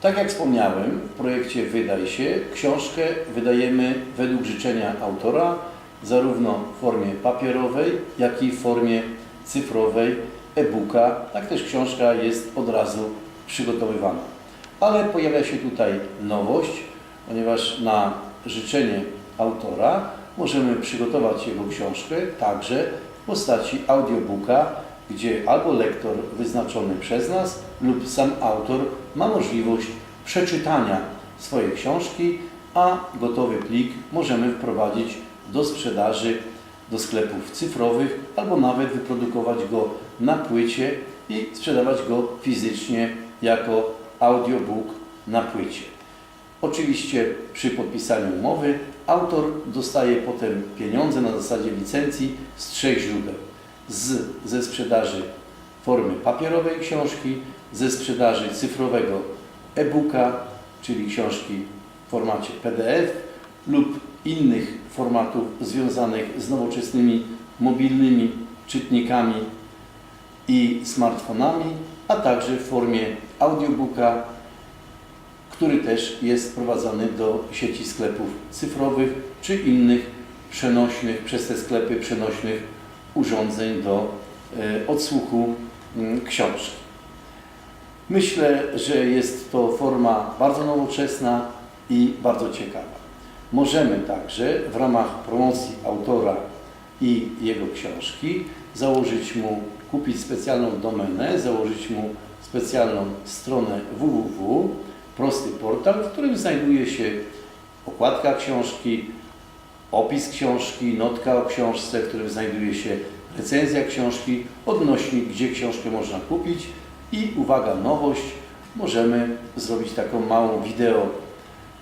Tak jak wspomniałem, w projekcie Wydaj się książkę wydajemy według życzenia autora, zarówno w formie papierowej, jak i w formie cyfrowej e-booka. Tak też książka jest od razu przygotowywana. Ale pojawia się tutaj nowość, ponieważ na życzenie autora możemy przygotować jego książkę także w postaci audiobooka, gdzie albo lektor wyznaczony przez nas lub sam autor ma możliwość przeczytania swojej książki, a gotowy plik możemy wprowadzić do sprzedaży do sklepów cyfrowych albo nawet wyprodukować go na płycie i sprzedawać go fizycznie jako audiobook na płycie. Oczywiście przy podpisaniu umowy autor dostaje potem pieniądze na zasadzie licencji z trzech źródeł. Z, ze sprzedaży formy papierowej książki, ze sprzedaży cyfrowego e-booka, czyli książki w formacie PDF lub innych formatów związanych z nowoczesnymi mobilnymi czytnikami i smartfonami, a także w formie audiobooka, który też jest wprowadzany do sieci sklepów cyfrowych czy innych przenośnych, przez te sklepy przenośnych urządzeń do e, odsłuchu mm, książki. Myślę, że jest to forma bardzo nowoczesna i bardzo ciekawa. Możemy także w ramach promocji autora i jego książki założyć mu, kupić specjalną domenę, założyć mu specjalną stronę www, prosty portal, w którym znajduje się okładka książki, opis książki, notka o książce, w którym znajduje się recenzja książki, odnośnik, gdzie książkę można kupić. I uwaga, nowość, możemy zrobić taką małą wideo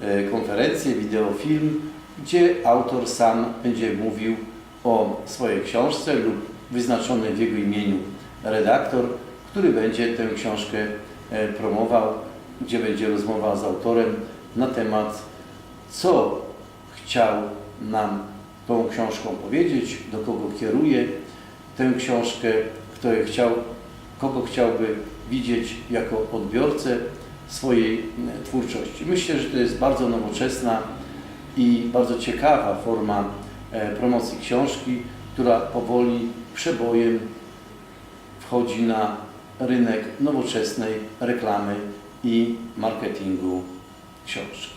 e, konferencję, wideofilm, gdzie autor sam będzie mówił o swojej książce lub wyznaczony w jego imieniu redaktor, który będzie tę książkę e, promował, gdzie będzie rozmowa z autorem na temat, co chciał nam tą książką powiedzieć, do kogo kieruje tę książkę, kto chciał, kogo chciałby widzieć jako odbiorcę swojej e, twórczości. Myślę, że to jest bardzo nowoczesna i bardzo ciekawa forma e, promocji książki, która powoli przebojem wchodzi na rynek nowoczesnej reklamy i marketingu książki.